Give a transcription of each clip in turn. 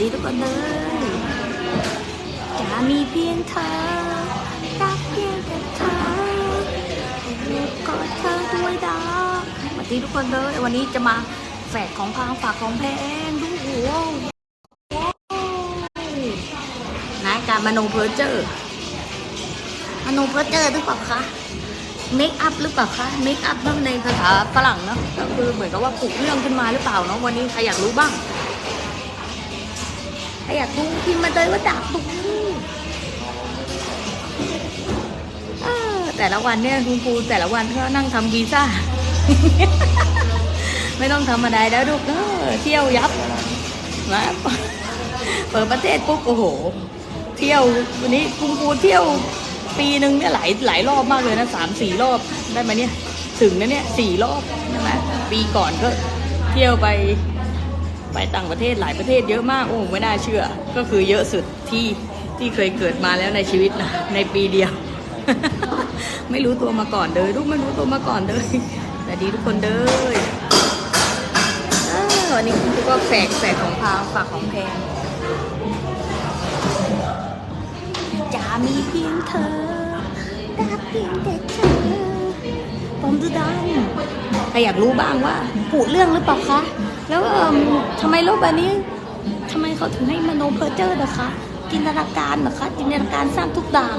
ดีทุกคนเลยจะมีเพียงเธอรักเพียงแต่เธอก็เธอด้วยดาวสวัสดีทุกคนเลยวันนี้จะมาแฝกของพางฝากของแพงดูโอ้โหนะการมโนเพอร์เจอร์มโนเพอร์เจอร์หรือเปล่าคะเมคอัพหรือเปล่าคะ เมคอัพนั่นในภาษาฝรั่งเนาะก็คือเหมือนกับว่าปลุกเรื่องขึ้นมาหรือเปล่าเนาะวันนี้ใครอยากรู้บ้าง อยากรู้พิมมาเลยว่าดาบตุกเออแต่ละวันเนี่ยคุณครูแต่ละวันก็นั่งทำวีซ่า ไม่ต้องทำอะไรแล้วลูกเออเที่ยวยับนะเปิดประเทศปุ๊บโอ้โห เที่ยววันนี้คุณครูเที่ยวปีหนึ่งเนี่ยหลายหลายรอบมากเลยนะสามสี่รอบได้ไหมเนี่ย ถึงนะเนี่ยสี่รอบใช่ไหมปีก่อนก็เที่ยวไป ไปต่างประเทศหลายประเทศเยอะมากโอ้ไม่น่าเชื่อ ก็คือเยอะสุดที่ที่เคยเกิดมาแล้วในชีวิตนะในปีเดียว ไม่รู้ตัวมาก่อนเลยลูกไม่รู้ตัวมาก่อนเลยแต่ดีทุกคนเด้อเออวันนี้คุณครูก็แฝกแฝกของพางฝากของแพงจะมีเพียงเธอรักเพียงแต่เธอผมจะดังใครอยากรู้บ้างว่า ผูเรื่องหรือเปล่าคะ แล้วเอิ่มทำไมโลกใบนี้ทำไมเขาถึงให้มโนเพอร์เจอร์นะคะ จินตนาการเหรอคะ จินตนาการสร้างทุกด่าง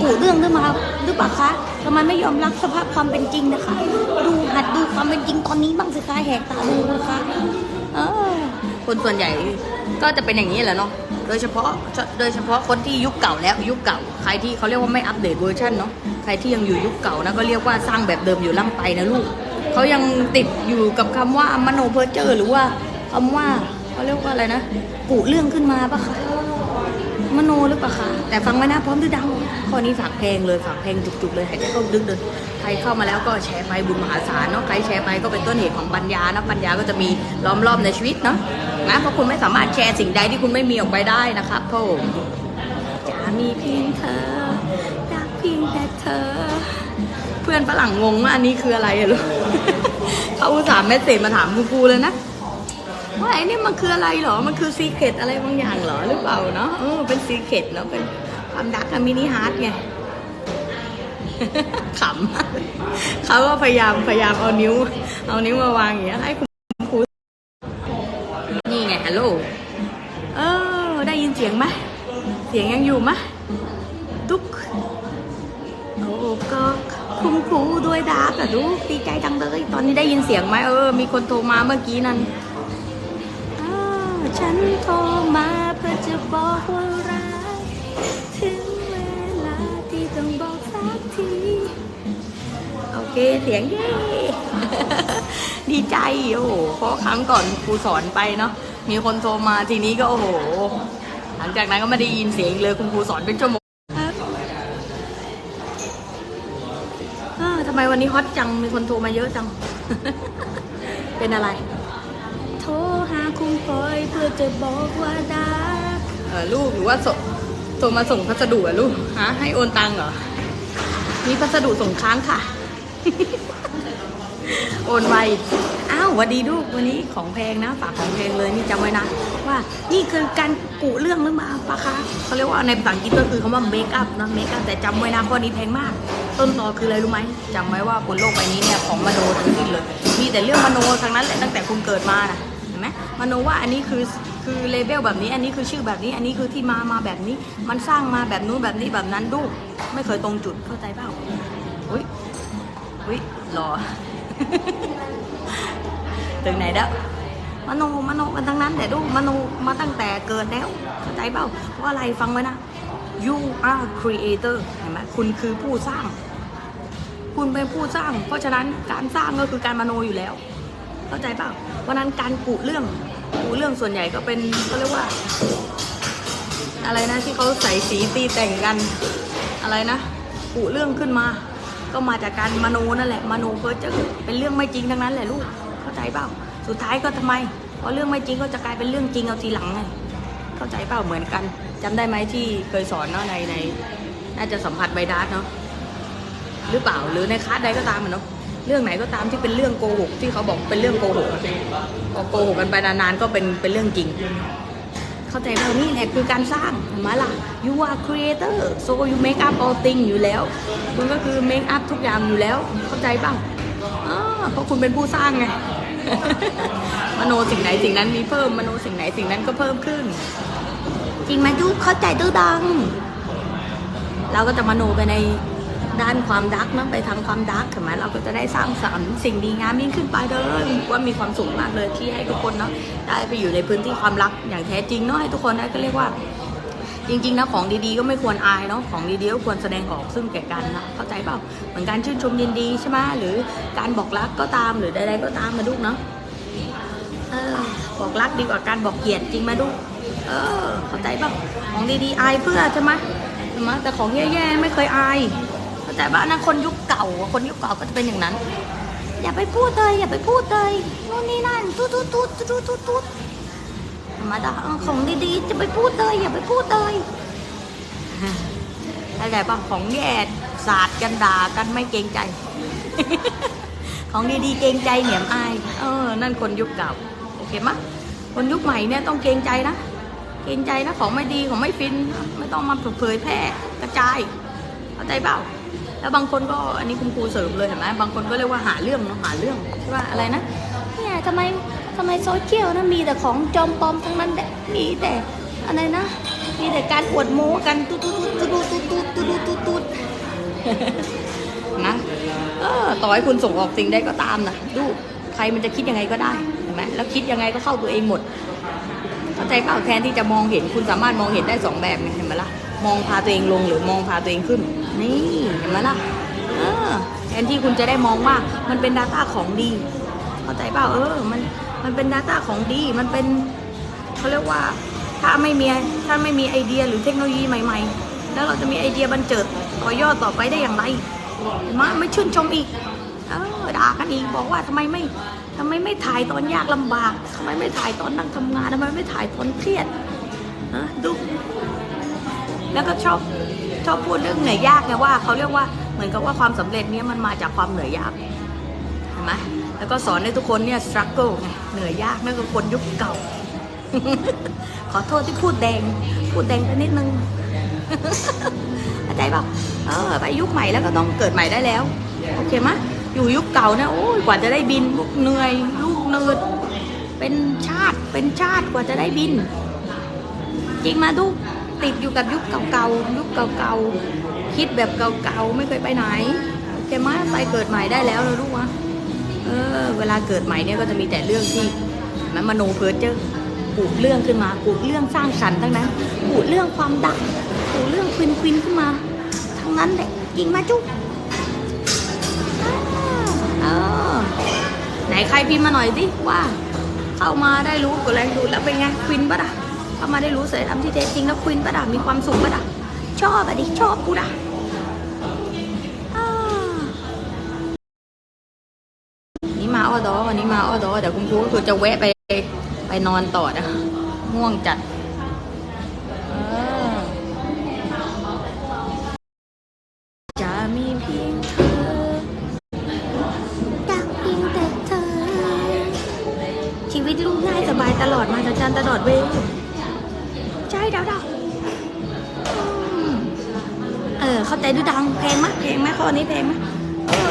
ผูเรื่องหรือมาหรือเปล่าคะทำไมไม่ยอมรับสภาพความเป็นจริงนะคะ ดูหัดดูความเป็นจริงตอนนี้บ้างสิคะแหกตาดูนะคะเออคนส่วนใหญ่ก็จะเป็นอย่างนี้แหละเนาะโดยเฉพาะโดยเฉพาะคนที่ยุคเก่าแล้วยุคเก่า ใครที่เขาเรียกว่าไม่อัปเดตเวอร์ชันเนาะใครที่ยังอยู่ยุคเก่านะก็เรียกว่าสร้างแบบเดิมอยู่ล่ำไปนะลูก เขายังติดอยู่กับคำว่ามโนเพอร์เจอร์หรือว่าคำว่าเขาเรียกว่าอะไรนะกุเรื่องขึ้นมาปะคะมโนหรือเปล่าคะแต่ฟังไว้นะพร้อมดื้อดังข้อนี้ฝากเพลงเลยฝากเพลงจุกๆเลยหายใจเข้าดึกเลยใครเข้ามาแล้วก็แชร์ไปบุญมหาศาลเนาะใครแชร์ไปก็เป็นต้นเหตุของปัญญานะปัญญาก็จะมีล้อมรอบในชีวิตเนาะนะเพราะคุณไม่สามารถแชร์สิ่งใดที่คุณไม่มีออกไปได้นะครับผมจะมีเพียงเธอรักเพียงแต่เธอ พื่อนฝรั่งงงว่าอันนี้คืออะไรอะลูกเขาอุตส่าห์เมสเซจมาถามคุณครูเลยนะว่าไอ้นี่มันคืออะไรเหรอ มันคือซีเคร็ตอะไรบางอย่างเหรอหรือเปล่าเนาะเออเป็นซีเคร็ตแล้วเป็นความดักกับมินิฮาร์ดไงขำเขาก็พยายามพยายามเอานิ้ว เอานิ้วมาวางอย่างเงี้ยให้คุณครูนี่ไงฮัลโหลเออได้ยินเสียงไหมเสียงยังอยู่ไหม ด้วยดาบอะดูดีใจจังเลย ตอนนี้ได้ยินเสียงไหมเออ มีคนโทรมาเมื่อกี้นั่นอ้าวฉันโทรมาเพื่อจะบอกว่ารักถึงเวลาที่ต้องบอกสักที โอเคเสียงเย้ดีใจโอ้โหเพราะครั้งก่อนครูสอนไปเนาะมีคนโทรมาทีนี้ก็โอ้โห หลังจากนั้นก็ไม่ได้ยินเสียงอีกเลยคุณครูสอนเป็นชั่วโมงครับอ้าว ทำไมวันนี้ฮอตจัง มีคนโทรมาเยอะจัง เป็นอะไร โทรหาคุณพลอยเพื่อจะบอกว่าดักเออลูกหรือว่าส่งโทรมาส่งพัสดุอะลูก ฮะ ให้โอนตังค์เหรอ มีพัสดุส่งค้างค่ะ โอนไวอ้า ววัสดีลูกวันนี้ของแพงนะฝากของแพงเลยนี่จำไว้นะ ว่านี่คือการกุเรื่องหรือมาปะคะเขาเรียกว่าในภาษาอังกฤษก็คือคำว่าเมคอัพนะเมคอัพแต่จำไว้นะข้อนี้แพงมาก ต้นตอคืออะไรรู้ไหมจำไว้ว่าบนโลกใบนี้เนี่ยของมโนทั้งสิ้นเลย มีแต่เรื่องมโนทั้งนั้นแหละตั้งแต่คุณเกิดมานะเห็นไหมมโนว่าอันนี้คือคือเลเวลแบบนี้ อันนี้คือชื่อแบบนี้ อันนี้คือที่มามาแบบนี้ มันสร้างมาแบบนู้นแบบนี้แบบนั้นดูไม่เคยตรงจุดเข้าใจเปล่าอุ้ยอุ้ยหรอ ถึงไหนแล้วมโนมโนกันทั้งนั้นแต่ดูมโนมาตั้งแต่เกิดแล้วเข้าใจเปล่าเพราะอะไรฟังไว้นะ you are creator เห็นไหมคุณคือผู้สร้าง คุณเป็นผู้สร้าง เพราะฉะนั้นการสร้างก็คือการมโนอยู่แล้ว เข้าใจเปล่าเพราะนั้นการกุเรื่องกุเรื่องส่วนใหญ่ก็เป็นเขาเรียกว่า อะไรนะที่เขาใส่สีตีแต่งกันอะไรนะกุเรื่องขึ้นมา ก็มาจากการมโนนั่นแหละมโนเพ้อเจอเป็นเรื่องไม่จริงทั้งนั้นแหละลูก ใจเปล่า สุดท้ายก็ทำไมพอเรื่องไม่จริงก็จะกลายเป็นเรื่องจริงเอาทีหลังไงเข้าใจเปล่าเหมือนกันจำได้ไหมที่เคยสอนเนาะในใน น่าจะสัมผัสไบดัสเนาะหรือเปล่าหรือในคลาสใดก็ตามอะเนาะเรื่องไหนก็ตามที่เป็นเรื่องโกหกที่เขาบอกเป็นเรื่องโกหกพอโกหกกันไปนานๆก็เป็นเป็นเรื่องจริง เข้าใจไหมนี่แหละคือการสร้างเห็นไหมล่ะ you are creator so you make up all thing อยู่แล้ว คุณก็คือ make up ทุกอย่างอยู่แล้ว เข้าใจบ้างอ่าเพราะคุณเป็นผู้สร้างไง มโนสิ่งไหนสิ่งนั้นมีเพิ่มมโนสิ่งไหนสิ่งนั้นก็เพิ่มขึ้น จริงไหมทุกเข้าใจตู้ดัง เราก็จะมโนไปในด้านความดักนะไปทางความดักเห็นไหมเราก็จะได้สร้างสรรค์สิ่งดีงามยิ่งขึ้นไปเลยว่ามีความสุขมากเลยที่ให้ทุกคนเนาะได้ไปอยู่ในพื้นที่ความรักอย่างแท้จริงเนาะให้ทุกคนได้ก็เรียกว่า จริงๆนะของดีๆก็ไม่ควรอายเนาะของดีๆก็ควรแสดงออกซึ่งแก่กันนะเข้าใจเปล่าเหมือนการชื่นชมยินดีใช่ไหมหรือการบอกรักก็ตามหรือใดๆก็ตามมาลูกเนาะเออบอกรักดีกว่าการบอกเกลียดจริงไหมลูกเออเข้าใจเปล่าของดีๆอายเพื่อใช่ไหมใช่ไหมแต่ของแย่ๆไม่เคยอายเข้าใจป่ะนะคนยุคเก่าคนยุคเก่าก็จะเป็นอย่างนั้น อย่าไปพูดเลยอย่าไปพูดเลยนู่นนี่นั่นตุ๊ดตุ๊ดตุ๊ดตุ๊ดตุ๊ดตุ๊ด มาเอาของดีๆ จะไปพูดเลยอย่าไปพูดเลยเข้าใจป่ะของแย่สาดกันด่ากันไม่เกรงใจ ของดีๆ เกรงใจเหนียมอาย เออ นั่นคนยุคเก่า โอเคมะคนยุคใหม่เนี่ยต้องเกรงใจนะ เกรงใจนะของไม่ดีของไม่ฟิน ไม่ต้องมาเผยแพร่กระจาย เข้าใจเปล่า แล้วบางคนก็อันนี้คุณครูเสริมเลยเห็นไหมบางคนก็เรียกว่าหาเรื่องเนาะหาเรื่องใช่ว่าอะไรนะ เนี่ยทำไมำไมโซเชียลนะมีแต่ของจอมปลอมทั้งนั้นแหละมีแต่อะไรนะ มีแต่การอวดโม้กันตุ๊ดตุ๊ดตุ๊ดตุ๊ดตุ๊ดตุ๊ดตุ๊ดตุ๊ดตุดนะเออต่อให้คุณส่งออกสิ่งใดก็ตามนะดูใครมันจะคิดยังไงก็ได้เห็นไหมแล้วคิดยังไงก็เข้าตัวเองหมดเข้าใจเปล่าแทนที่จะมองเห็นคุณสามารถมองเห็นได้สองแบบไงเห็นไหมล่ะมองพาตัวเองลงหรือมองพาตัวเองขึ้น นี่เห็นไหมล่ะเออแทนที่คุณจะได้มองว่ามันเป็น Data ของดี เข้าใจเปล่าเออมัน มันเป็น Data ของดี มันเป็นเขาเรียกว่าถ้าไม่มีถ้าไม่มีไอเดียหรือเทคโนโลยีใหม่ ๆ แล้วเราจะมีไอเดียบันเจิดต่อยอดต่อไปได้อย่างไรเห็นไหมาไม่ชื่นชมอีกเออด่ากันอีกบอกว่าทำไมไม่ทำไมไม่ถ่ายตอนยากลำบากทำไมไม่ถ่ายตอนนั่งทำงานทำไมไม่ถ่ายตอนเครียดฮะดูแล้วก็ชอบชอบพูดเรื่องเหนื่อยยากไงว่าเขาเรียกว่าเหมือนกับว่าความสำเร็จเนี้ยมันมาจากความเหนื่อยยากเห็นไหม แล้วก็สอนให้ทุกคนเนี่ย struggle ไงเหนื่อยยากนั่นคือคนยุคเก่า ขอโทษที่พูดแดง พูดแดงไปนิดนึงเข้าใจป่ะเออไปยุคใหม่แล้วก็ต้องเกิดใหม่ได้แล้ว โอเคไหมอยู่ยุคเก่านี่ยโอ้ยกว่าจะได้บินลูกเหนื่อยลูกเนิดเป็นชาติเป็นชาติกว่าจะได้บิน จริงมาทุกติดอยู่กับยุคเก่าๆยุคเก่าๆคิดแบบเก่าๆไม่เคยไปไหนโอเคไหมไปเกิดใหม่ได้แล้วเราลูกวะ เออเวลาเกิดใหม่เนี่ยก็จะมีแต่เรื่องที่มันมโนเพ้อเจ้อปูดเรื่องขึ้นมาปูดเรื่องสร้างสรรค์ทั้งนั้นปูดเรื่องความดังปูดเรื่องควินควินขึ้นมา ทั้งนั้นแหละจริงไหมาจุ๊เออไหนใครพิมพ์มาหน่อยสิว่าเข้ามาได้รู้กดแรงดูแล้วเป็นไงควินปะด่ะเข้ามาได้รู้เสร็จทำที่แท้จริงแล้วควินปะด่ะมีความสุขปะด่ะชอบอะดิชอบกูด่ะ วันนี้มาอ้อดอเดี๋ยวคุณครูก็คือจะแวะไปไปนอนต่อนะง่วงจัดเออจะมีเพียงเธออยากเพียงแต่เธอ ชีวิตลูกง่ายสบายตลอดมาจากจันตลอดเวลใช่ดาวดาวอืมเออเข้าใจดูดังแพงไหมยแพงไหมข้อนี้แพงไหมย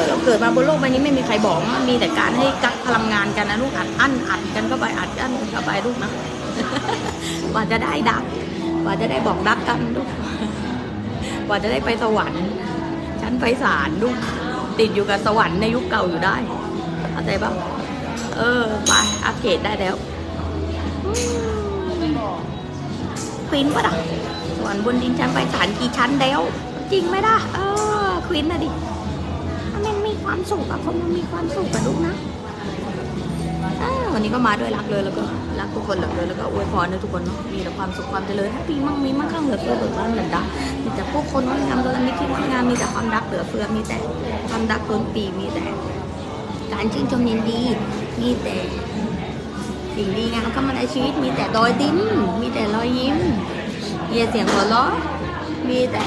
เราเกิดมาบนโลกใบนี้ไม่มีใครบอกนมีแต่การให้กักพลังงานกันนะลูกอัดอั้นอัดกันเข้าไปอัดอั้นเข้าไปลูกนะกว่าจะได้ดักกว่าจะได้บอกดักกันลูกกว่าจะได้ไปสวรรค์ชั้นไปศาลลูกติดอยู่กับสวรรค์ในยุคเก่าอยู่ได้เข้าใจปะเออไปอัปเกรดได้แล้วควินปะด่ะสวรรค์บนดินชั้นไปศาลกี่ชั้นแล้ว จริงไหมล่ะเออควินนะดิ ความสุขอะคนมันมีความสุขกับลูกนะวันนี้ก็มาด้วยรักเลยแล้วก็รักทุกคนเลยแล้วก็อวยพรให้ทุกคนเนาะมีแต่ความสุขความเจริญแฮปปี้มั่งมีมั่งคั่งเหลือเฟือเบิกบานเหมือนดักมีแต่พวกคนงดงามตัวมิตรที่งดงามมีแต่ความรักเหลือเฟือมีแต่ความรักล้นปีมีแต่ การชื่นชมยินดี มีแต่สิ่งดีงามเข้ามาในชีวิต มีแต่รอยยิ้มมีแต่รอยยิ้มมีแต่เสียงหัวเราะมีแต่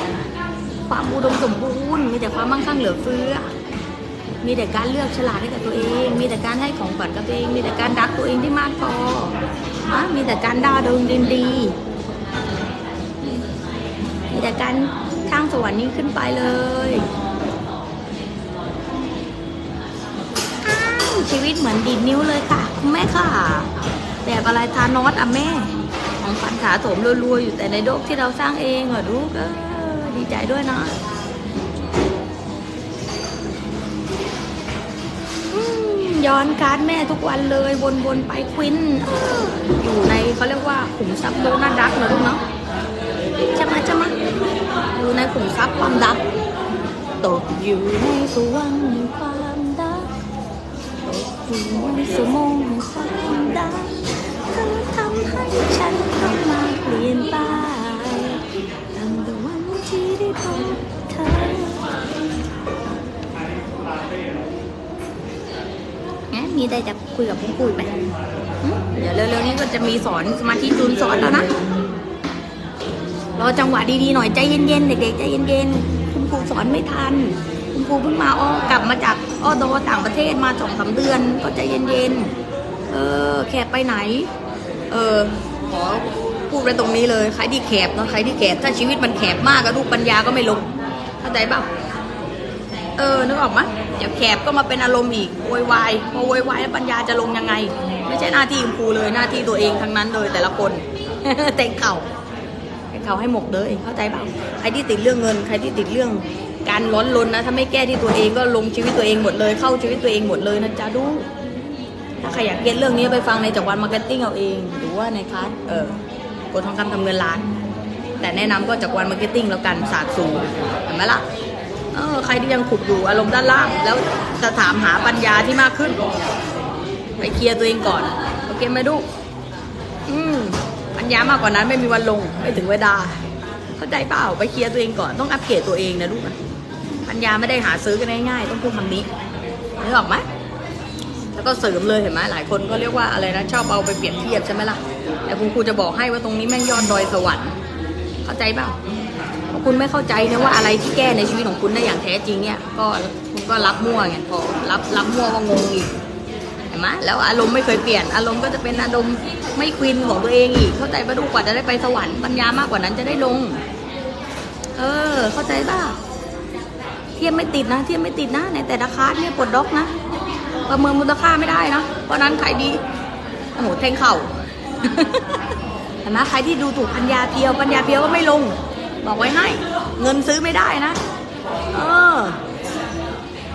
ความอุดมสมบูรณ์มีแต่ความมั่งคั่งเหลือเฟือ มีแต่การเลือกฉลาดให้กับตัวเอง มีแต่การให้ของขวัญกับตัวเอง มีแต่การรักตัวเองที่มากพอมีแต่การด่าดวงดินดี มีแต่การข้างสวรรค์นี้ขึ้นไปเลยอ้าวชีวิตเหมือนดีดนิ้วเลยค่ะคุณแม่ค่ะ แบบอะไรทานอสอะแม่ ของขวัญขาโถมรัวๆอยู่แต่ในโลกที่เราสร้างเองเหรอลูกดีใจด้วยนะ ย้อนการ์ดแม่ทุกวันเลยวนๆไปควินอยู่ในเขาเรียกว่าขุมทรัพย์โดนัทดักนะลูกเนาะใช่ไหมใช่ไหมอยู่ในขุมทรัพย์ความดักตกอยู่ในสวงแห่งความดักตกอยู่ในสมองความดักเธอทำให้ฉันต้องมาเปลี่ยนไปตั้งแต่วันที่ได้พบเธอ มีอะไรจะคุยกับคุณปุ้ยไหมเดี๋ยวเร็วๆนี้ก็จะมีสอนสมาธิจูนสอนแล้วนะ รอจังหวะดีๆหน่อยใจเย็นๆเด็กๆใจเย็นๆคุณครูสอนไม่ทัน คุณครูเพิ่งมาอ้อกลับมาจากอ้อดอต่างประเทศมาสองสามเดือนก็ใจเย็นๆ เออแขกไปไหน เออขอพูดไว้ตรงนี้เลยใครที่แขกเนาะใครที่แขกถ้าชีวิตมันแขกมากก็ลูกปัญญาก็ไม่ลงเข้าใจเปล่าเออนึกออกไหม ดี๋ยวแคบก็มาเป็นอารมณ์อีกโวยวายพอโวยวายแล้วปัญญาจะลงยังไง ไม่ใช่หน้าที่คุณครูเลยหน้าที่ตัวเองทั้งนั้นเลยแต่ละคนเต็งเข่าเต็งเข่าให้หมกเลยเข้าใจเปล่าใครที่ติดเรื่องเงิน ใครที่ติดเรื่องการร้อนรนนะถ้าไม่แก้ที่ตัวเองก็ลงชีวิตตัวเองหมดเลย เข้าชีวิตตัวเองหมดเลยนะจ๊ะดูถ้าใครอยากเก็ตเรื่องนี้ไปฟังในจักรวาลมาร์เก็ตติ้งเอาเองหรือว่าในคลาสเออกดทองคำทำเงินล้าน แต่แนะนำก็จักรวาลมาร์เก็ตติ้งแล้วกันศาสตร์สูงเห็นไหมล่ะ เออใครที่ยังขุดอยู่อารมณ์ด้านล่าง แล้วจะถามหาปัญญาที่มากขึ้น ไปเคลียร์ตัวเองก่อน โอเคไหมลูกอืมปัญญามากกว่านั้นไม่มีวันลงไม่ถึงเวลาเข้าใจเปล่าไปเคลียร์ตัวเองก่อนต้องอัปเกรดตัวเองนะลูกนะปัญญาไม่ได้หาซื้อกันง่ายๆต้องพูดคำนี้นึกออกไหมแล้วก็เสริมเลยเห็นไหมหลายคนก็เรียกว่าอะไรนะชอบเอาไปเปรียบเทียบใช่ไหมล่ะแต่คุณครูจะบอกให้ว่าตรงนี้แม่งยอดดอยสวรรค์เข้าใจเปล่า คุณไม่เข้าใจนะว่าอะไรที่แก้ในชีวิตของคุณได้อย่างแท้จริงเนี่ย ก็คุณก็รับมั่วไงพอรับรับมั่วก็งงอีกเห็นไหมแล้วอารมณ์ไม่เคยเปลี่ยนอารมณ์ก็จะเป็นอารมณ์ไม่ควินของตัวเองอีก เข้าใจปะดูกว่าจะได้ไปสวรรค์ปัญญามากกว่านั้นจะได้ลง เออ เข้าใจป่ะเทียบไม่ติดนะ เทียบไม่ติดนะในแต่ละคาสเนี่ยปลดล็อกนะประเมินมูลค่าไม่ได้นะเพราะนั้นใครดีโอ้โหแทงเข่าเห็นไหมใครที่ดูถูกปัญญาเพียวปัญญาเพียวก็ไม่ลง บอกไว้ให้ เงินซื้อไม่ได้นะ เออ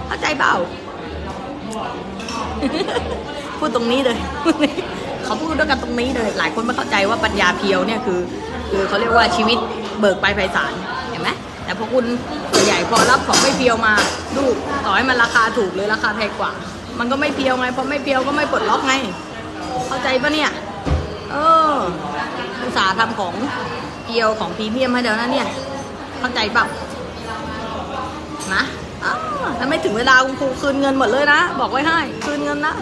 เข้าใจเปล่า พูดตรงนี้เลย เขาพูดด้วยกันตรงนี้เลย หลายคนไม่เข้าใจว่าปัญญาเพียวเนี่ยคือ คือเขาเรียกว่าชีวิตเบิกไปไพศาลเห็นไหมแต่พอคุณส่วใหญ่พอรับของไม่เพียวมาดูต่อให้มันราคาถูกหรือราคาแพงกว่า มันก็ไม่เพียวไงพอไม่เพียวก็ไม่ปลดล็อกไง เข้าใจปะเนี่ย เอออุตสาห์ทำของ เพียวของพรีเมียมให้เดี๋ยวนะเนี่ย เข้าใจเปล่านะอ้าวถ้าไม่ถึงเวลาคุณครูคืนเงินหมดเลยนะ บอกไว้ให้ คืนเงินนะ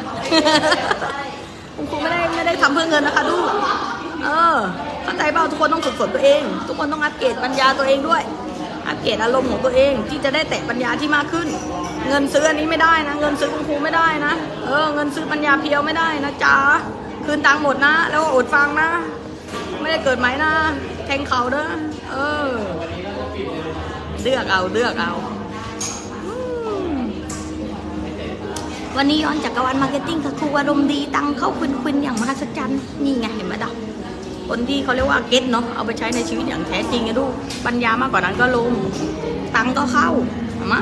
คุณครูไม่ได้ไม่ได้ทำเพื่อเงินนะคะลูก เออ เข้าใจเปล่าทุกคนต้องฝึกฝนตัวเอง ทุกคนต้องอัปเกรดปัญญาตัวเองด้วย อัปเกรดอารมณ์ของตัวเอง ที่จะได้แตะปัญญาที่มากขึ้น เงินซื้ออันนี้ไม่ได้นะ เงินซื้อคุณครูไม่ได้นะ เออ เงินซื้อปัญญาเพียวไม่ได้นะจ๊ะ คืนตังค์หมดนะ แล้วอดฟังนะ ไม่ได้เกิดใหม่นะ แทงเขาเด้อเออเลือกเอาเลือกเอา วันนี้ย้อนจักรวาลมาร์เก็ตติ้งค่ะครูอารมณ์ดีตังเข้าควินควินอย่างมหัศจรรย์นี่ไงเห็นไหมดอกคนที่เขาเรียกว่าเก็ตเนาะเอาไปใช้ในชีวิตอย่างแท้จริงนะลูกปัญญามากกว่านั้นก็ลง ตังก็เข้าเห็นไหม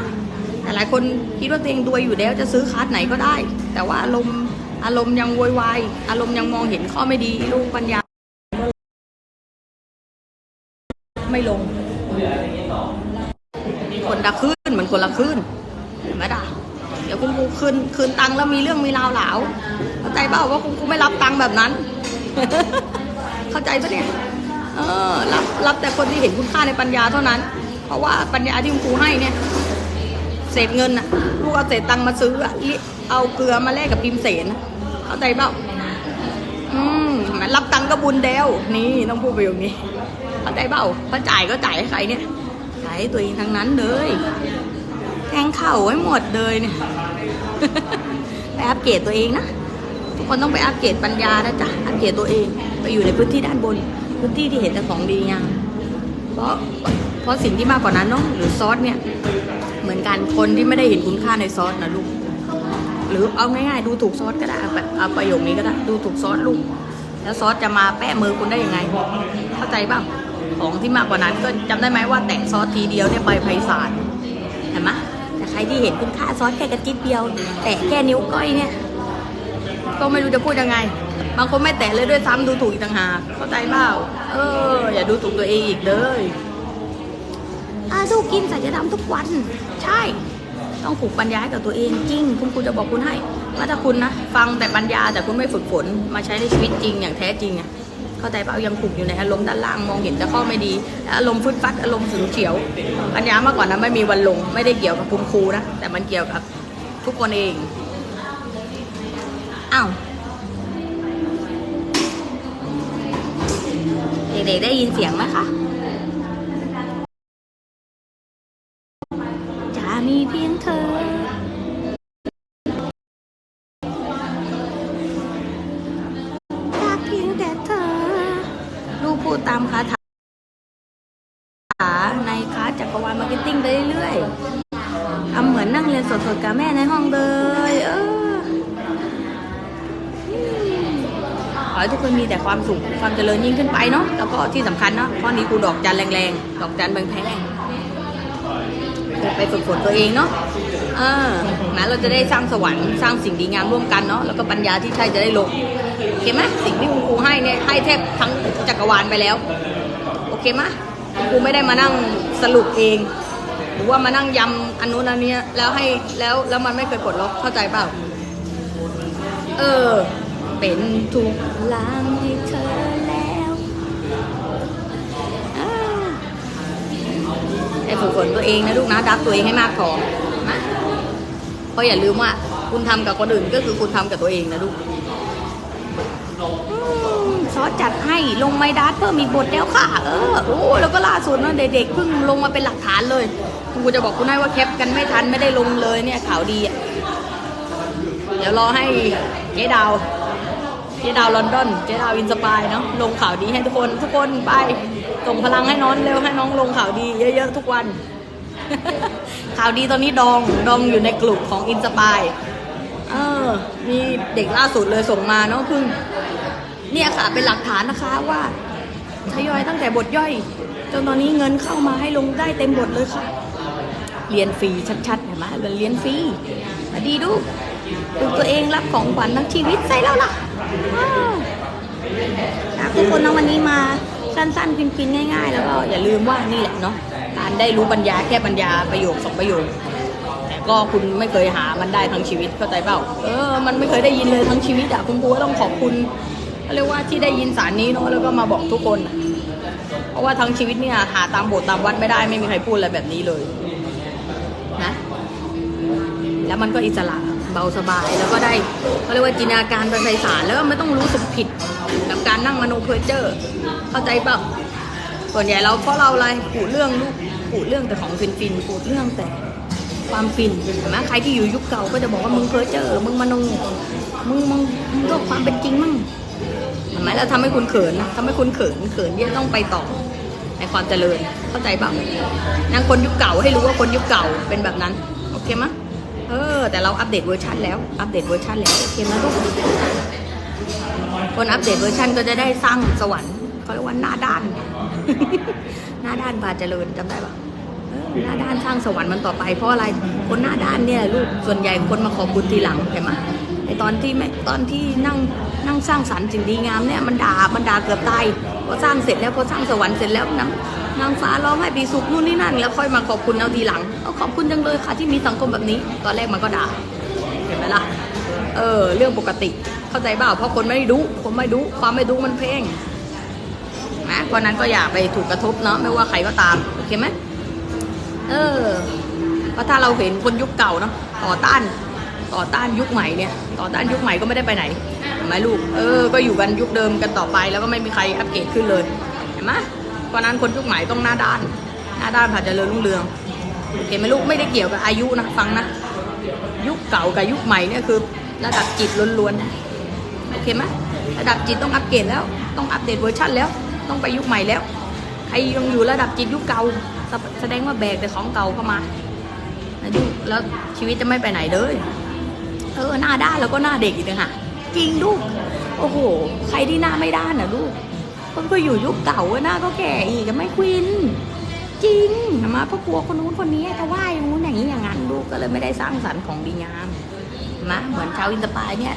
แต่หลายคนคิดว่าตัวเองรวยอยู่แล้วจะซื้อคลาสไหนก็ได้ แต่ว่าอารมณ์อารมณ์ยังโวยวายอารมณ์ยังมองเห็นข้อไม่ดีลูกปัญญา ไม่ลงคนละคลื่นเหมือนคนละคลื่นเห็นไหมด่ะเดี๋ยวคุณครูคืนคืนตังค์แล้วมีเรื่องมีราวหลาวเข้าใจเปล่าว่าคุณครูไม่รับตังค์แบบนั้น เข้าใจปะเนี่ยเออรับรับแต่คนที่เห็นคุณค่าในปัญญาเท่านั้น เพราะว่าปัญญาที่คุณครูให้เนี่ยเศษเงินน่ะลูกเอาเศษตังค์มาซื้ออะเอาเกลือมาแลกกับพิมเสนเข้าใจเปล่า อืมเห็นรับตังค์ก็บุญเดวนี่ต้องพูดประโยคนี้เข้าใจเปล่าพอจ่ายก็จ่ายให้ใครเนี่ยจ่ายให้ตัวเองทั้งนั้นเลยแทงเข่าให้หมดเลยเนี่ยไปอัปเกรดตัวเองนะทุกคนต้องไปอัปเกรดปัญญานะจ๊ะอัปเกรดตัวเองไปอยู่ในพื้นที่ด้านบน พื้นที่ที่เห็นแต่ของดีงามเพราะเพราะสิ่งที่มากกว่านั้นเนาะหรือซอสเนี่ย เหมือนกันคนที่ไม่ได้เห็นคุณค่าในซอสนะลูก หรือเอาง่ายๆดูถูกซอสก็ได้เอาแบบเอาประโยคนี้ก็ได้ดูถูกซอสลูกแล้วซอสจะมาแปะมือคุณได้ยังไง เข้าใจบ้างของที่มากกว่านั้นก็จำได้ไหมว่าแตะซอสทีเดียวเนี่ยใบไพศาลเห็นไหมแต่ใครที่เห็นคุณค่าซอสแค่กระจิบเดียว แตะแค่นิ้วก้อยเนี่ย ก็ไม่รู้จะพูดยังไง บางคนไม่แตะเลยด้วยซ้ำดูถูกอีกต่างหากเข้าใจเปล่าเออ อย่าดูถูกตัวเองอีกเลยอาสู้กินสัจธรรมทุกวัน ใช่ ต้องฝึกปัญญาให้กับตัวเองจริง คุณครูจะบอกคุณให้ว่าถ้าคุณนะฟังแต่ปัญญาแต่คุณไม่ฝึกฝนมาใช้ในชีวิตจริงอย่างแท้จริงอะเข้าใจเปล่ายังผูกอยู่ในอารมณ์ด้านล่างมองเห็นแต่ข้อไม่ดีอารมณ์ฟึดฟัดอารมณ์สึงเฉียว ปัญญามากกว่านั้นไม่มีวันลง ไม่ได้เกี่ยวกับคุณครูนะแต่มันเกี่ยวกับทุกคนเองอ้าวเด็กๆได้ยินเสียงไหมคะ ขอให้ทุกคนมีแต่ความสุขความเจริญยิ่งขึ้นไปเนาะแล้วก็ที่สำคัญเนาะข้อนี้ครูดอกจันแรงๆดอกจันแพงๆไปฝึกฝนตัวเองเนาะเออนะเราจะได้สร้างสวรรค์สร้างสิ่งดีงามร่วมกันเนาะแล้วก็ปัญญาที่ใช่จะได้ลงโอเคไหมสิ่งที่คุณครูให้เนี่ยให้แทบทั้งจักรวาลไปแล้ว โอเคไหมคุณครูไม่ได้มานั่งสรุปเองหรือว่ามานั่งยำอันนู้นอันเนี้ยแล้วให้แล้วแล้วมันไม่เคยปลดล็อกเข้าใจเปล่า เออ เป็นทุกลางให้เธอแล้วให้ฝึกฝนตัวเองนะลูกนะดับตัวเองให้มากพอนะเพราะอย่าลืมว่า คุณทำกับคนอื่นก็คือคุณทำกับตัวเองนะลูกซอสจัดให้ลงไมดัสเพิ่มมีบทแล้วค่ะ เออโอ้แล้วก็ล่าสุดเนะเด็กๆเพิ่งลงมาเป็นหลักฐานเลยกูจะบอกคุณให้ว่าแคปกันไม่ทันไม่ได้ลงเลยเนี่ยข่าวดีอะเดี๋ยวรอให้เจ๊ดาว เจดาวลอนดอน เจดาวอินสปายเนาะ ลงข่าวดีให้ทุกคน ทุกคนไป ส่งพลังให้น้องเร็วให้น้องลงข่าวดีเยอะๆทุกวัน ข่าวดีตอนนี้ดอง ดองอยู่ในกลุ่มของอินสปายเออ มีเด็กล่าสุดเลยส่งมาเนาะเพิ่ง เนี่ยค่ะเป็นหลักฐานนะคะว่าทยอยตั้งแต่บทย่อย จนตอนนี้เงินเข้ามาให้ลงได้เต็มบทเลยค่ะ เรียนฟรีชัดๆเห็นไหมเรียนฟรี มาดีดู ดูตัวเองรับของขวัญทั้งชีวิตใส่แล้วล่ะอ้าวอยากให้ทุกคนนะวันนี้มาสั้นๆพินๆง่าย ๆ แล้วก็อย่าลืมว่านี่แหละเนาะการได้รู้ปัญญาแค่ปัญญาประโยคสองประโยคแต่ก็คุณไม่เคยหามันได้ทั้งชีวิตเข้าใจเปล่าเออมันไม่เคยได้ยินเลยทั้งชีวิตอะคุณครูก็ต้องขอบคุณเรียกว่าที่ได้ยินสารนี้เนาะแล้วก็มาบอกทุกคน เพราะว่าทั้งชีวิตเนี่ยหาตามโบสถ์ตามวัดไม่ได้ไม่มีใครพูดอะไรแบบนี้เลยนะแล้วมันก็อิสระ เบาสบายแล้วก็ได้เขาเรียกว่าจินตนาการไปไพศาลแล้วก็ไม่ต้องรู้สึกผิดกับการนั่งมโนเพอร์เจอร์ เข้าใจเปล่าส่วนใหญ่เราเพราะเราอะไรปูดเรื่องลูกปูดเรื่องแต่ของฟินฟินปูดเรื่องแต่ความฟินเห็นไหมใครที่อยู่ยุคเก่าก็จะบอกว่ามึงเพ้อเจอร์มึงมโนมึงมึงมึงก็ความเป็นจริงมั่งเห็นไหมแล้วทำให้คุณเขินนะทำให้คุณเขินเขินที่จะต้องไปต่อในความเจริญเข้าใจเปล่านั่งคนยุคเก่าให้รู้ว่าคนยุคเก่าเป็นแบบนั้น โอเคไหม ออ แต่เราอัปเดตเวอร์ชันแล้ว อัปเดตเวอร์ชันแล้วโอเคไหมลูก คนอัปเดตเวอร์ชันก็จะได้สร้างสวรรค์เขาเรียกว่าหน้าด้าน หน้าด้านพาเจริญจำได้ปะหน้าด้านสร้างสวรรค์มันต่อไปเพราะอะไร คนหน้าด้านเนี่ยลูก ส่วนใหญ่คนมาขอบคุณทีหลังเห็นไหมไอตอนที่แม่ตอนที่นั่งนั่งสร้างสรรค์สิ่งดีงามเนี่ยมันด่ามันด่าเกือบตายพอสร้างเสร็จแล้วพอสร้างสวรรค์เสร็จแล้วนาง นางฟ้าร้องให้ปีสุขนู่นนี่นั่น แล้วค่อยมาขอบคุณเอาทีหลังเอาขอบคุณจังเลยค่ะที่มีสังคมแบบนี้ ตอนแรกมันก็ด่าเห็นไหมล่ะเออเรื่องปกติเข้าใจเปล่าเพราะคนไม่รู้คนไม่รู้ความไม่รู้มันเพลงนะเพราะนั้นก็อย่าไปถูกกระทบเนาะไม่ว่าใครก็ตามโอเคไหมเออเพราะถ้าเราเห็นคนยุคเก่าเนาะต่อต้านต่อต้านยุคใหม่เนี่ยต่อต้านยุคใหม่ก็ไม่ได้ไปไหนเห็นไหมลูกเออก็อยู่กันยุคเดิมกันต่อไปแล้วก็ไม่มีใครอัปเกรดขึ้นเลยเห็นไหม เพราะนั้นคนยุคใหม่ต้องหน้าด้าน หน้าด้านผ่าเจริญรุ่งเรืองโอเคไหมลูกไม่ได้เกี่ยวกับอายุนะฟังนะยุคเก่ากับยุคใหม่เนี่ยคือ ระดับจิตล้วนๆโอเคไหมระดับจิตต้องอัปเกรดแล้ว ต้องอัปเดตเวอร์ชันแล้ว ต้องไปยุคใหม่แล้ว ใครยังอยู่ระดับจิตยุคเก่าแสดงว่าแบกแต่ของเก่าเข้ามานะดูแล้วชีวิตจะไม่ไปไหนเลยเออหน้าด้านแล้วก็หน้าเด็กอีกนะค่ะจริงลูก โอ้โห ใครที่หน้าไม่ด้านน่ะลูก คนก็อยู่ยุคเก่าอะหน้าก็แก่อีกไม่ควิน จริงมาเพราะกลัวคนนู้นคนนี้จะว่าอย่างนู้นอย่างนี้อย่างนั้นลูกก็เลยไม่ได้สร้างสรรค์ของดีงามนไหมเหมือนชาวอินเตอร์ปายเนี่ย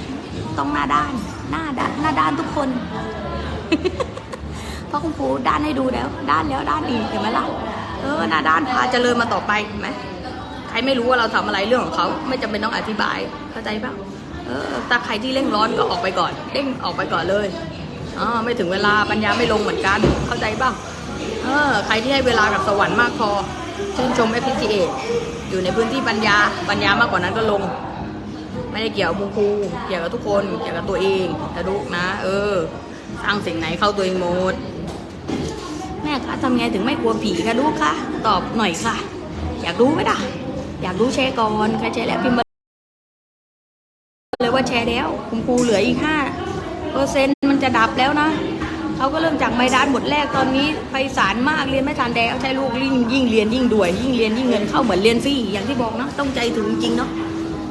ต้องหน้าด้านหน้าด้านหน้าด้านทุกคนเพราะคุณครูด้านให้ดูแล้ว ด้านแล้วด้านอีกเห็นไหมล่ะเออหน้าด้านพาเจริญมาต่อไปเห็นไหมใครไม่รู้ว่าเราทำอะไรเรื่องของเขาไม่จำเป็นต้องอธิบายเข้าใจปะเออถ้าใครที่เร่งร้อนก็ออกไปก่อนเร่งออกไปก่อนเลย อ๋อไม่ถึงเวลาปัญญาไม่ลงเหมือนกัน เข้าใจปะเออใครที่ให้เวลากับสวรรค์มากพอชื่นชม FPGA อยู่ในพื้นที่ปัญญาปัญญามากกว่านั้นก็ลง ไม่ได้เกี่ยวกับมูครูเกี่ยวกับทุกคนเกี่ยวกับตัวเองนะลูกนะ เออ สร้างสิ่งไหนเข้าตัวเองหมด แม่คะทำไงถึงไม่กลัวผีคะลูกคะตอบหน่อยค่ะ อยากรู้ไหมล่ะ อยากรู้แชร์ก่อนใครแชร์แล้วพิมพ์มาเลยว่าแชร์แล้วคุณครูเหลืออีกห้า เปอร์เซ็นต์มันจะดับแล้วนะเขาก็เริ่มจากไมดานบทแรกตอนนี้ไพศาลมากเรียนไม่ทันแล้วใช่ลูกยิ่งยิ่งเรียนยิ่งด่วยยิ่งเรียนยิ่งเงินเข้าเหมือนเรียนฟรีอย่างที่บอกเนาะต้องใจถึงจริงเนาะ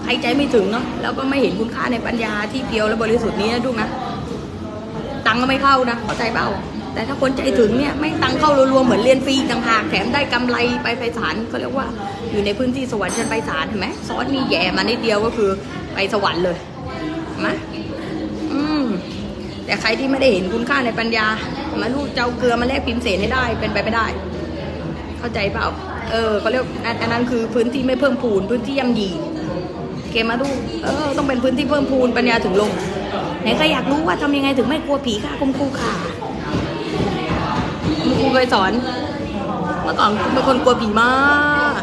ใครใจไม่ถึงเนาะแล้วก็ไม่เห็นคุณค่าในปัญญาที่เพียวและบริสุทธิ์นี้นะลูกนะตังก็ไม่เข้านะเข้าใจเปล่าแต่ถ้าคนใจถึงเนี่ยไม่ตังเข้ารวมๆเหมือนเรียนฟรีต่างหากแถมได้กำไรไปไพศาลเขาเรียกว่า อยู่ในพื้นที่สวรรค์ชั้นไพศาลเห็นไหมซอสมีแย่มานิดเดียวก็คือไปสวรรค์เลยนไหมอืม แต่ใครที่ไม่ได้เห็นคุณค่าในปัญญา มาลูกเจ้าเกลือมาแลกพิมพ์เศษให้ได้ เป็นไปไม่ได้ เข้าใจเปล่า เออเขาเรียกอันนั้นคือพื้นที่ไม่เพิ่มพูนพื้นที่ย่ำยีเกมมาดูกเออต้องเป็นพื้นที่เพิ่มพูนปัญญาถึงลงไหนใครอยากรู้ว่าทำยังไงถึงไม่กลัวผีค่ะคุณครูค่ะคุณครูเคยสอน เมื่อก่อนเป็นคนกลัวผีมาก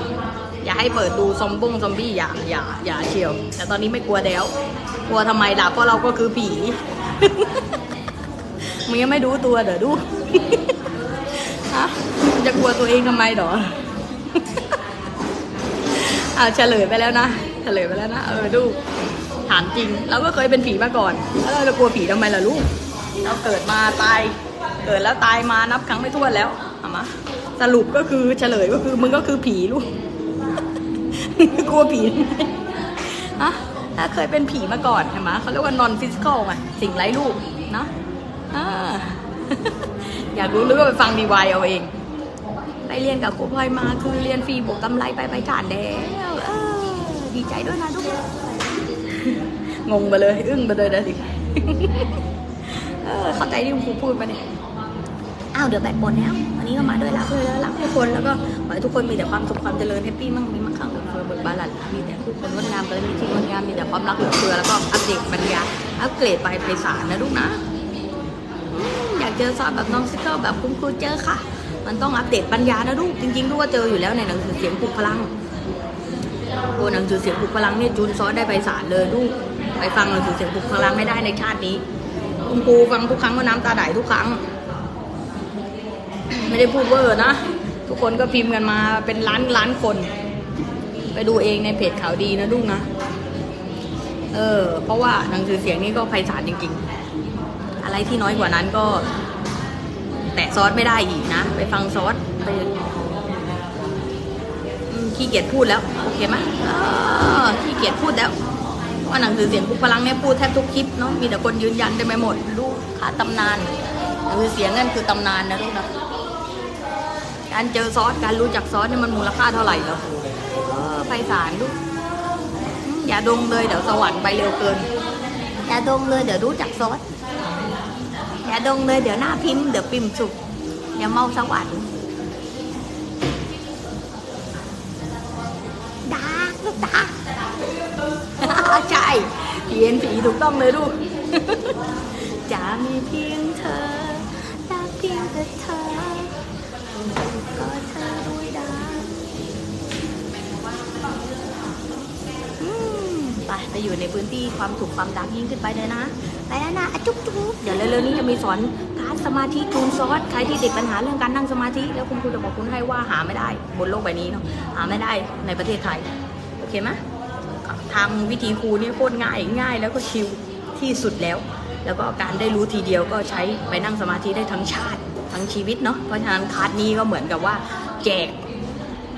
อย่าให้เปิดดูซอมบงซอมบี้อย่าอย่าอย่าเชียว แต่ตอนนี้ไม่กลัวแล้ว กลัวทำไมล่ะเพราะเราก็คือผี มึงยังไม่รู้ตัวเดี๋ยวดูฮะจะกลัวตัวเองทำไมเหรอเอาเฉลยไปแล้วนะเฉลยไปแล้วนะเออดูถามจริงเราก็เคยเป็นผีมาก่อนแล้วเราจะกลัวผีทำไมล่ะลูกเราเกิดมาตาย เกิดแล้วตายมานับครั้งไม่ถ้วนแล้วเอามาสรุปก็คือเฉลยก็คือมึงก็คือผีลูกกลัวผีทำไมฮะ ถ้าเคยเป็นผีมาก่อนเห็นไหมเขาเรียกว่า non physical ไงสิ่งไร้รูปเนาะอยากรู้หรือก็ไปฟังดีวายเอาเอง ไปเรียนกับครูพลอยมาคือเรียนฟรีบวกกำไรไปไปจานแล้วดีใจด้วยนะทุกคนงงไปเลย อึ้งไปเลยนะสิเข้าใจที่คุณครูพูดปะเนี่ยอ้าวเดี๋ยวแบตหมดแล้ววันนี้ก็มาด้วยรักเลยแล้วรักทุกคนแล้วก็ขอให้ทุกคนมีแต่ความสุขความเจริญแฮปปี้มั่งมีมั่ง บานหลันมีแต่ผู้คนงดงามก็เลยมีที่งดงามมีแต่ความรักเหลือเฟือแล้วก็อัปเดตปัญญาอัปเกรดไปไพศาลนะลูกนะ อยากเจอซอสแบบน้องซิกเกอร์แบบคุณครูเจอค่ะ มันต้องอัปเดตปัญญานะลูกจริงๆลูกว่าเจออยู่แล้วในหนังสือเสียงปลุกพลังโอ้หนังสือเสียงปลุกพลังเนี่ยจูนซอสได้ไปสารเลยลูกไปฟังหนังสือเสียงปลุกพลังไม่ได้ในชาตินี้คุณครูฟังทุกครั้งก็น้ำตาไหลทุกครั้ง ไม่ได้พูดเวอร์นะทุกคนก็พิมพ์กันมาเป็นล้านล้านคน ไปดูเองในเพจข่าวดีนะลูกนะ เออ เพราะว่าหนังสือเสียงนี่ก็ไพศาลจริง ๆ อะไรที่น้อยกว่านั้นก็ แตะซอสไม่ได้อีกนะ ไปฟังซอสไปขี้เกียจพูดแล้ว โอเคไหมขี้เกียจพูดแล้วเพราะว่าหนังสือเสียงพุกพลังเนี่ยพูดแทบทุกคลิปเนาะมีแต่คนยืนยันเต็มไปหมดลูกขาตำนานหนังสือเสียงนั่นคือตำนานนะลูกนะการเจอซอสการรู้จักซอสเนี่ยมันมูลค่าเท่าไหร่เหร อเออไพศาลลูกอย่าดงเลยเดี๋ยวสวรรค์ไปเร็วเกิน อย่าดงเลยเดี๋ยวรู้จักซอสอย่าดงเลยเดี๋ยวหน้าพิมพ์เดี๋ยวปิมสุกอย่าเมาสวรรค์ดาลูกดาใช่ผีเห็นผีถูกต้องเลยลูกจะมีเพียงเธอรักเพียงแต่เธอก็ ไปอยู่ในพื้นที่ความสุขความดังยิ่งขึ้นไปเลยนะ ไปแล้วนะจุ๊บจุ๊บเดี๋ยวเร็วๆนี้จะมีสอนการสมาธิทูนซอสใครที่ติดปัญหาเรื่องการนั่งสมาธิ แล้วคุณครูจะบอกคุณให้ว่าหาไม่ได้บนโลกใบนี้เนาะหาไม่ได้ในประเทศไทยโอเคไหมทางวิธีครูนี่โคตรง่ายง่าย แล้วก็ชิลที่สุดแล้ว แล้วก็การได้รู้ทีเดียวก็ใช้ไปนั่งสมาธิได้ทั้งชาติทั้งชีวิตเนาะเพราะฉะนั้นคลาสนี้ก็เหมือนกับว่า แจก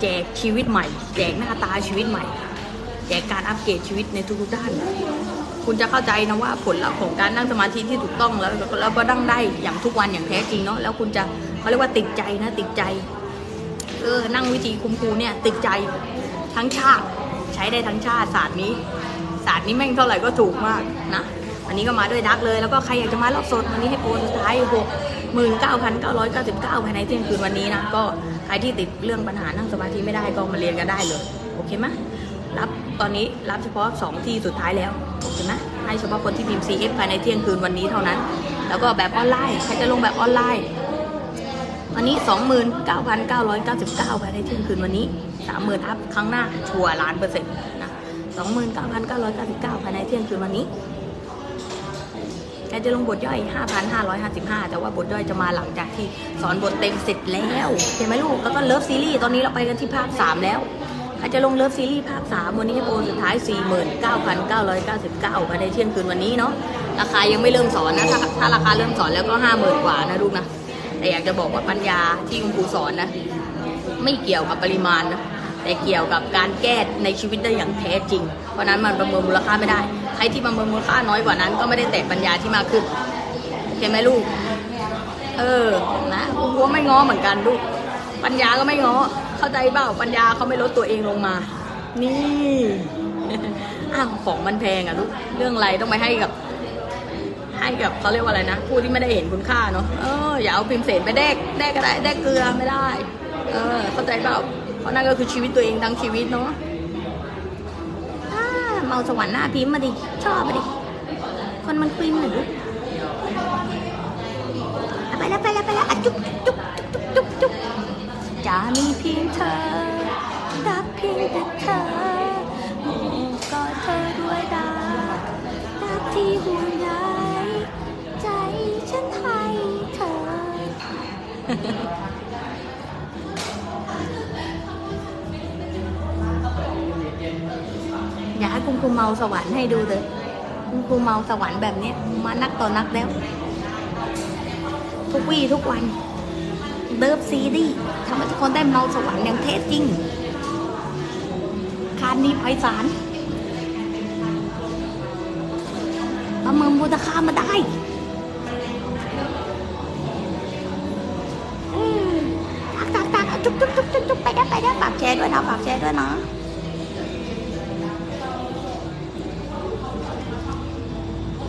แจกชีวิตใหม่ แจกหน้าตาชีวิตใหม่ แจกการอัปเกรดชีวิตในทุกๆด้าน คุณจะเข้าใจนะว่าผลลัพธ์ของการนั่งสมาธิที่ถูกต้องแล้วแล้วก็นั่งได้อย่างทุกวันอย่างแท้จริงเนาะแล้วคุณจะเขาเรียกว่าติดใจนะติดใจเออนั่งวิธีคุมครูเนี่ยติดใจทั้งชาติใช้ได้ทั้งชาติศาสตร์นี้ ศาสตร์นี้แม่งเท่าไหร่ก็ถูกมากนะวันนี้ก็มาด้วยดักเลยแล้วก็ใครอยากจะมารอบสดวันนี้ให้โปรสุดท้ายหกหมื่นเก้าพันเก้าร้อยเก้าสิบเก้าภายในเที่ยงคืนวันนี้นะก็ใครที่ติดเรื่องปัญหานั่งสมาธิไม่ได้ก็มาเรียนกันได้เลย โอเคไหม รับตอนนี้รับเฉพาะ 2 ที่สุดท้ายแล้วโอเคไหมให้เฉพาะคนที่พิมพ์ CF ภายในเที่ยงคืนวันนี้เท่านั้น แล้วก็แบบออนไลน์ใครจะลงแบบออนไลน์วันนี้ 29,999ภายในเที่ยงคืนวันนี้ 30,000อัพครั้งหน้าชัวร์ล้านเปอร์เซ็นต์นะ29,999ภายในเที่ยงคืนวันนี้ใครจะลงบทย่อย 5,555 แต่ว่าบทย่อยจะมาหลังจากที่สอนบทเต็มเสร็จแล้วเห็นไหมลูก แล้วก็เลิฟซีรีส์ตอนนี้เราไปกันที่ภาค 3 แล้ว ใครจะลงเลิฟซีรีส์ภาค3วันนี้โปรสุดท้าย 49,999 ภายในเที่ยงคืนวันนี้เนาะราคายังไม่เริ่มสอนนะถ้าถ้าราคาเริ่มสอนแล้วก็ 50,000 กว่านะลูกนะ แต่อยากจะบอกว่าปัญญาที่คุณครูสอนนะ ไม่เกี่ยวกับปริมาณนะแต่เกี่ยวกับการแก้ในชีวิตได้อย่างแท้จริง เพราะนั้นมันประเมินมูลค่าไม่ได้ ใครที่ประเมินมูลค่าน้อยกว่านั้น ก็ไม่ได้แตะปัญญาที่มากขึ้นเห็นไหมลูก เออ นะคุณครูไม่ง้อเหมือนกันลูก ปัญญาก็ไม่ง้อ เข้าใจเปล่าปัญญาเขาไม่ลดตัวเองลงมา นี่อ้าวของมันแพงอะลูกเรื่องอะไรต้องไปให้กับ ให้กับเขาเรียกว่าอะไรนะผู้ที่ไม่ได้เห็นคุณค่าเนาะเอออย่าเอาพิมพ์เศษไปแดกแดกก็ได้แดกเกลือไม่ได้ เออ เข้าใจเปล่าเพราะนั่นก็คือชีวิตตัวเองทั้งชีวิตเนาะอาเมาสวรรค์หน้าพิมพ์มาดิ ชอบมาดิ คนมันคุยเหมือนลูกอะไปแล้วไปแล้วไปแล้วอะจุ๊บจุ๊บจุ๊บจุ๊บจุ๊บ จะมีเพียงเธอ รักเพียงแต่เธอโอ้ก็เธอด้วยรักรักที่ห่วงใยใจฉันให้เธอ อยากให้คุณครูเมาสวรรค์ให้ดูเลยคุณครูเมาสวรรค์แบบนี้มานักต่อนักแล้ว ทุกวี่ทุกวัน เดิฟซีดีทำให้ทุกคนได้เมาสวรรค์อย่างแท้จริง คานนี้ไพศาลประเมินมูลค่ามาได้อืมตักตักตักจุ๊บจุ๊บจุ๊บจุ๊บไปได้ไปได้ฝากแชร์ด้วยนะฝากแชร์ด้วยนะ